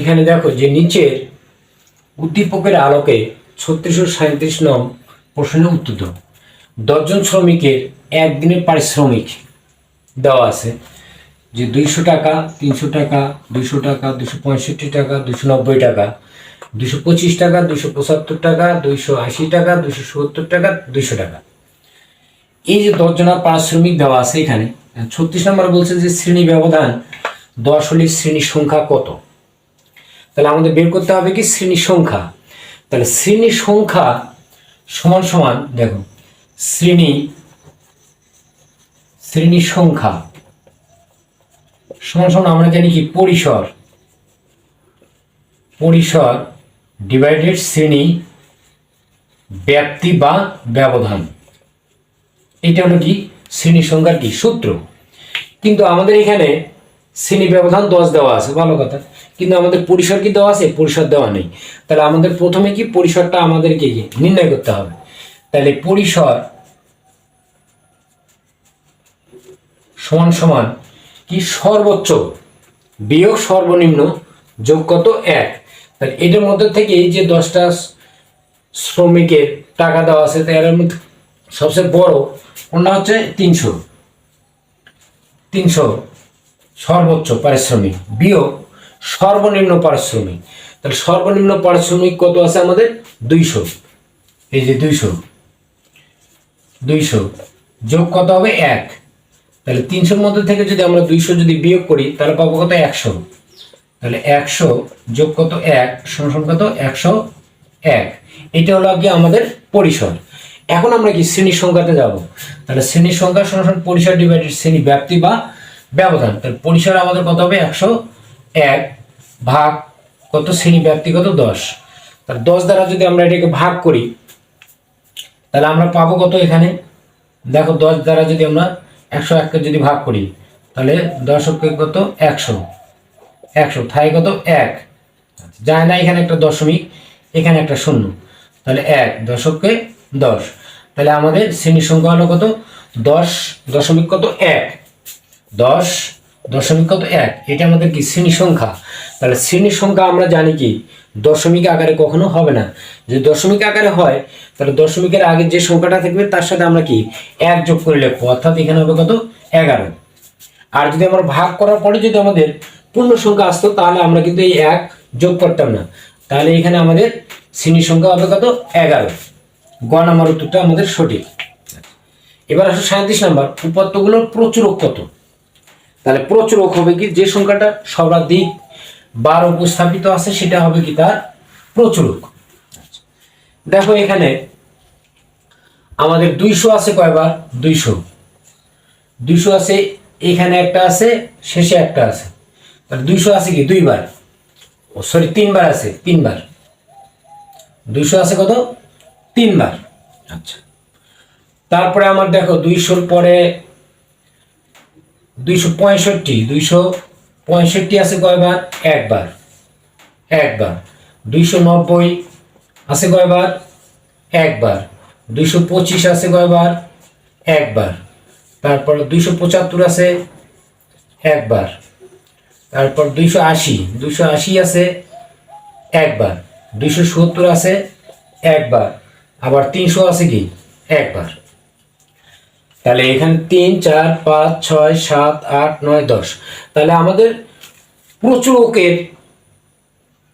এখানে দেখো যে নিচের উদ্দীপকের আলোকে ছত্রিশশো সাঁত্রিশ নং প্রশ্নের উত্তর দাও। দশজন শ্রমিকের একদিনের পারিশ্রমিক দেওয়া আছে যে দুইশো টাকা, তিনশো টাকা, দুইশো টাকা দুশো পঁয়ষট্টি টাকা দুশো নব্বই টাকা দুশো পঁচিশ টাকা দুশো পঁচাত্তর টাকা, দুইশো আশি টাকা দুশো সত্তর টাকা, দুইশো টাকা। এই যে দশজনা পারিশ্রমিক দেওয়া আছে এখানে, ছত্রিশ নম্বর বলছে যে শ্রেণি ব্যবধান দশ হলে শ্রেণির সংখ্যা কত? তাহলে আমাদের বের করতে হবে কি শ্রেণির সংখ্যা। তাহলে শ্রেণির সংখ্যা সমান সমান, দেখো, শ্রেণি শ্রেণির সংখ্যা সমান সমান আমরা জানি কি পরিসর। পরিসর ডিভাইডেড শ্রেণি ব্যাপ্তি বা ব্যবধান। এটা হলো কি? শ্রেণি সংখ্যার কি? সূত্র। কিন্তু আমাদের এখানে শ্রেণি ব্যবধান দশ দেওয়া আছে, ভালো কথা। কিন্তু আমাদের পরিসর কি দেওয়া আছে? পরিসর দেওয়া নেই। তাহলে আমাদের প্রথমে কি পরিসরটা আমাদেরকে নির্ণয় করতে হবে? তাহলে পরিসর সমান সমান কি সর্বোচ্চ বিয়োগ সর্বনিম্ন যোগ কত এক? তাহলে এটার মধ্যে থেকে যে দশটা শ্রমিকের টাকা দেওয়া আছে তাই এর মধ্যে সবচেয়ে বড় কোনটা হচ্ছে? তিনশো। তিনশো। সর্বোচ্চ পারিশ্রমিক, বিয়োগ সর্বনিম্ন পারিশ্রমিক। তাহলে সর্বনিম্ন পারিশ্রমিক কত আছে আমাদের? দুইশো। এই যে দুইশো। দুইশো যোগ কত হবে? এক। তাহলে তিনশোর মধ্যে থেকে যদি আমরা দুইশো যদি বিয়োগ করি, তাহলে পাবো কত? একশো। তাহলে একশো যোগ কত? এক সমান কত? একশো এক। এটা হলো কি আমাদের পরিসর। এখন আমরা কি শ্রেণির সংখ্যাতে যাব? তাহলে শ্রেণির সংখ্যা সমান পরিসর ডিভাইডেড শ্রেণি ব্যাপ্তি বা ব্যবধান। তাহলে পরিসর আমাদের কত হবে? একশো এক ভাগ কত? শ্রেণি ব্যাপ্তি কত দশ। তাহলে দশ দ্বারা যদি আমরা এটাকে ভাগ করি, তাহলে আমরা পাবো কত এখানে? দেখো, দশ দ্বারা যদি আমরা একশো এককে যদি ভাগ করি, তাহলে দশকে কত? একশো। একশো। থাই কত? এক। যায় না, এখানে একটা দশমিক, এখানে একটা শূন্য। তাহলে এক দশককে দশ। তাহলে আমাদের শ্রেণির সংখ্যা হলো কত? দশ দশমিক কত? এক। দশ, দশমিক কত? এক। এটা আমাদের কি? শ্রেণি সংখ্যা। তাহলে শ্রেণি সংখ্যা আমরা জানি কি? দশমিক আকারে কখনো হবে না। যদি দশমিক আকারে হয়, তাহলে দশমিকের আগে যে সংখ্যাটা থাকবে, তার সাথে আমরা কি? এক যোগ করে লিখব। অর্থাৎ এখানে হবে কত? এগারো। আর যদি আমরা ভাগ করার পরে যদি আমাদের পূর্ণ সংখ্যা আসতো, তাহলে আমরা কিন্তু এই এক যোগ করতাম না। তাহলে এখানে আমাদের শ্রেণি সংখ্যা হবে কত? এগারো। গ নাম্বার উত্তরটা আমাদের সঠিক। এবার আসো সাঁত্রিশ নাম্বার। উপাত্তগুলোর প্রচুরক কত? তাহলে প্রচুরক হবে কি? যে সংখ্যাটা সর্বাধিক বার উপস্থাপিত আছে সেটা হবে কি তার প্রচুরক দেখো এখানে আমাদের দুইশো আছে কয়বার? দুইশো। দুইশো আছে এখানে একটা আছে শেষে একটা আছে। তাহলে দুইশো আছে কি? দুইবার। ও সরি তিনবার আছে তিনবার। দুইশো আছে কত? তিনবার। আচ্ছা। তারপরে আমার দেখো দুইশোর পরে দুইশো পঁয়ষট্টি দুইশো পঁয়ষট্টি আছে কয়বার? একবার। একবার। দুইশো নব্বই আছে কয়বার? একবার। দুইশো পঁচিশ আছে কয়বার? একবার। তারপর দুইশো পঁচাত্তর আছে? একবার। তারপর দুইশো আশি দুইশো আশি আছে? একবার। দুইশো সত্তর আছে? একবার। আবার তিনশো আছে কি? একবার। তাহলে এখানে তিন, চার, পাঁচ, ছয়, সাত, আট, নয়, দশ। তাহলে আমাদের প্রচুরকের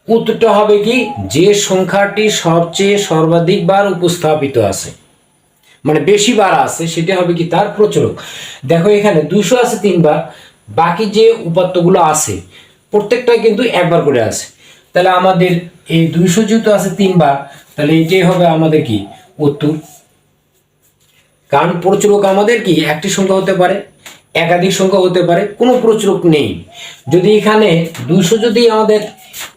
উত্তরটা হবে কি? যে সংখ্যাটি সবচেয়ে সর্বাধিক বার উপস্থাপিত আছে মানে বেশি বার আছে, সেটা হবে কি তার প্রচুরক। দেখো এখানে দুশো আছে তিনবার বাকি যে উপাত্তগুলো আছে, প্রত্যেকটাই কিন্তু একবার করে আছে। তাহলে আমাদের এই দুইশো যেহেতু আছে তিনবার তাহলে এটাই হবে আমাদের কি? উত্তর কারণ প্রচুরক আমাদের কি? একটি সংখ্যা হতে পারে, একাধিক সংখ্যা হতে পারে, কোনো প্রচুরক নেই। যদি এখানে দুশো যদি আমাদের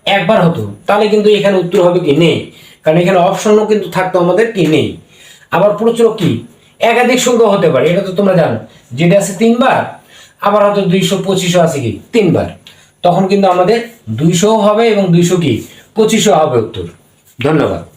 একবার হতো, তাহলে কিন্তু এখানে উত্তর হবে কি? নেই। কারণ এখানে অপশনও কিন্তু থাকতো আমাদের কি? নেই। আবার প্রচুরক কি? একাধিক সংখ্যা হতে পারে, এটা তো তোমরা জানো। যেটা আছে তিনবার, আবার হয়তো দুইশো, পঁচিশও আছে কি? তিনবার। তখন কিন্তু আমাদের দুইশো হবে এবং দুইশো কি? পঁচিশও হবে উত্তর। ধন্যবাদ।